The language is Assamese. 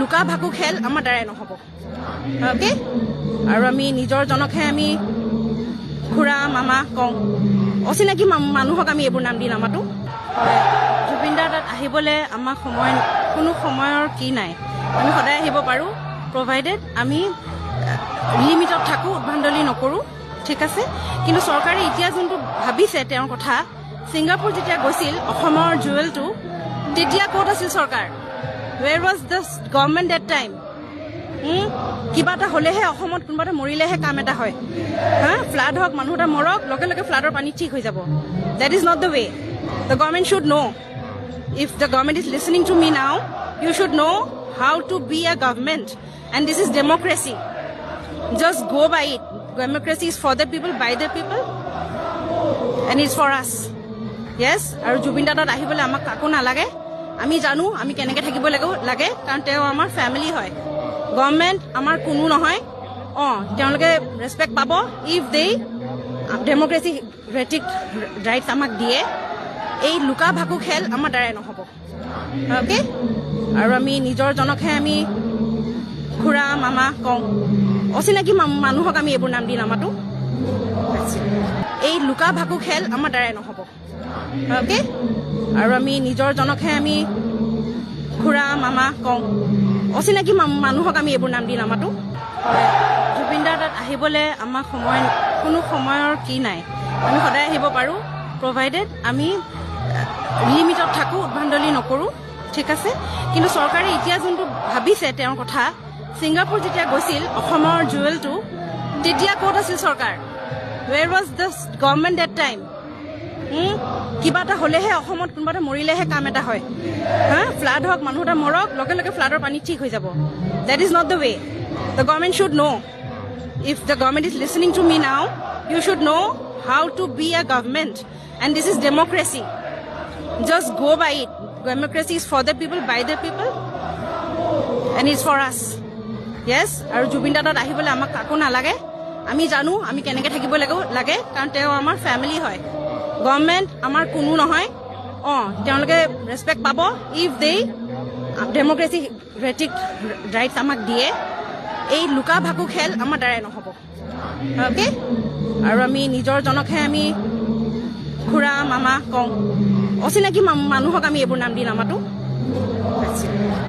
লুকা ভাকু খেল আমাৰ দ্বাৰাই নহ'ব। অ'কে আৰু আমি নিজৰ জনকহে আমি খুৰা মামা কওঁ। অচিনাকি মানুহক আমি এইবোৰ নাম দি নামাতো। জুবিনদাৰ তাত আহিবলৈ আমাক সময় কোনো সময়ৰ কি নাই। আমি সদায় আহিব পাৰোঁ প্ৰভাইডেড আমি লিমিটত থাকোঁ উদ্ভাণ্ডলি নকৰোঁ ঠিক আছে? কিন্তু চৰকাৰে এতিয়া যোনটো ভাবিছে তেওঁৰ কথা ছিংগাপুৰ যেতিয়া গৈছিল অসমৰ জুৱেলটো তেতিয়া ক'ত আছিল চৰকাৰ? Where was the government that time কিবা এটা হ'লেহে অসমত কোনোবা এটা মৰিলেহে কাম এটা হয় হা ফ্লাড হওক মানুহ এটা মৰক লগে লগে ফ্লাডৰ পানী ঠিক হৈ যাব that is not the way the government should know' if the government is listening to me now, you should know how to be a government. And this is democracy. Just go by it. Democracy is for the people, by the people, and it's for us. Yes? আৰু জুবিন দাদাত আহিবলৈ আমাক কাকো নালাগে আমি জানো আমি কেনেকৈ থাকিব লাগে লাগে কাৰণ তেওঁ আমাৰ ফেমিলি হয়। গভৰ্ণমেণ্ট আমাৰ কোনো নহয়। অঁ তেওঁলোকে ৰেচপেক্ট পাব। If they democratic rights আমাক দিয়ে এই লুকা ভাকু খেল আমাৰ দ্বাৰাই নহ'ব। অ'কে আৰু আমি নিজৰ জনকহে আমি খুৰা মামা কওঁ। অচিনাকি মানুহক আমি এইবোৰ নাম দি নামাতো। এই লুকা ভাকু খেল আমাৰ দ্বাৰাই নহ'ব। অ'কে আৰু আমি নিজৰ জনকহে আমি খুৰা মামা কওঁ। অচিনাকি মানুহক আমি এইবোৰ নাম দি নামাতো। জুবিনদাৰ তাত আহিবলৈ আমাক সময় কোনো সময়ৰ কি নাই। আমি সদায় আহিব পাৰোঁ প্ৰভাইডেড আমি লিমিটত থাকোঁ উদ্ভাণ্ডলি নকৰোঁ ঠিক আছে? কিন্তু চৰকাৰে এতিয়া যোনটো ভাবিছে তেওঁৰ কথা ছিংগাপুৰ যেতিয়া গৈছিল অসমৰ জুৱেলটো তেতিয়া ক'ত আছিল চৰকাৰ? Where was the government that time কিবা এটা হ'লেহে অসমত কোনোবা এটা মৰিলেহে কাম এটা হয়। হা? ফ্লাড হওক মানুহ এটা মৰক লগে লগে ফ্লাডৰ পানী ঠিক হৈ যাব। That is not the way the government should know' if the government is listening to me now you should know' how to be a government and this is democracy just go' by it democracy is for the people by the people and is for us yes আৰু জুবিন দাদাত আহিবলৈ আমাক কাকো নালাগে। আমি জানো আমি কেনেকৈ থাকিব লাগিব লাগে। কাৰণ তেওঁ আমাৰ ফেমিলি হয়। গভৰ্ণমেণ্ট আমাৰ কোনো নহয়। অঁ তেওঁলোকে ৰেচপেক্ট পাব। If they democratic rights আমাক দিয়ে এই লুকা ভাকু খেল আমাৰ দ্বাৰাই নহ'ব। অ'কে আৰু আমি নিজৰ জনকহে আমি খুৰা মামা কওঁ। অচিনাকি মানুহক আমি এইবোৰ নাম দি নামাতো।